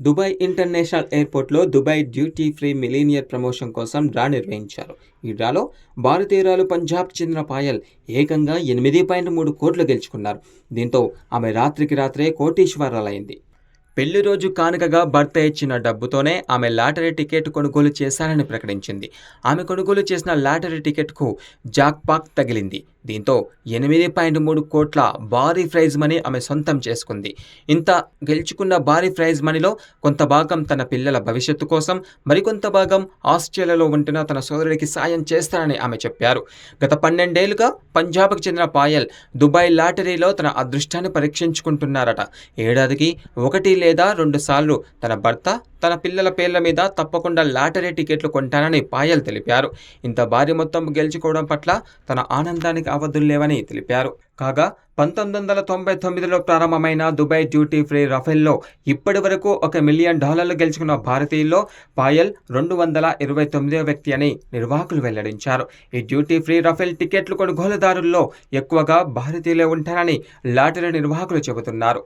Dubai international ఎయిర్పోర్ట్లో Dubai duty free millionaire promotion కోసం draw నిర్వహించారు. ఈ డ్రాలో భారతీయురాలు పంజాబ్ చెందిన పాయల్ ఏకంగా ఎనిమిది పాయింట్ మూడు కోట్లు గెలుచుకున్నారు. దీంతో ఆమె రాత్రికి రాత్రే కోటీశ్వరాలైంది పెళ్ళి రోజు కానుకగా భర్త ఇచ్చిన డబ్బుతోనే ఆమె లాటరీ టికెట్ కొనుగోలు చేశారని ప్రకటించింది. ఆమె కొనుగోలు చేసిన లాటరీ టికెట్కు జాక్పాక్ తగిలింది. దీంతో ఎనిమిది పాయింట్ మూడు కోట్ల భారీ ప్రైజ్ మనీ ఆమె సొంతం చేసుకుంది. ఇంత గెలుచుకున్న భారీ ప్రైజ్ మనీలో కొంత భాగం తన పిల్లల భవిష్యత్తు కోసం మరికొంత భాగం ఆస్ట్రేలియాలో ఉంటున్న తన సోదరుడికి సాయం చేస్తానని ఆమె చెప్పారు. గత పన్నెండేళ్ళుగా పంజాబ్కు చెందిన పాయల్ దుబాయ్ లాటరీలో తన అదృష్టాన్ని పరీక్షించుకుంటున్నారట. ఏడాదికి ఒకటి లేదా రెండు సార్లు తన భర్త తన పిల్లల పేర్ల మీద తప్పకుండా లాటరీ టికెట్లు కొంటానని పాయల్ తెలిపారు. ఇంత భారీ మొత్తం గెలుచుకోవడం పట్ల తన ఆనందానికి అవధులు లేవని తెలిపారు. కాగా పంతొమ్మిది వందల తొంభై తొమ్మిదిలో ప్రారంభమైన దుబాయ్ డ్యూటీ ఫ్రీ రఫెల్లో ఇప్పటి వరకు ఒక మిలియన్ డాలర్లు గెలుచుకున్న భారతీయుల్లో పాయల్ రెండు వందల ఇరవై తొమ్మిదో వ్యక్తి అని నిర్వాహకులు వెల్లడించారు. ఈ డ్యూటీ ఫ్రీ రఫెల్ టికెట్లు కొనుగోలుదారుల్లో ఎక్కువగా భారతీయులే ఉంటారని లాటరీ నిర్వాహకులు చెబుతున్నారు.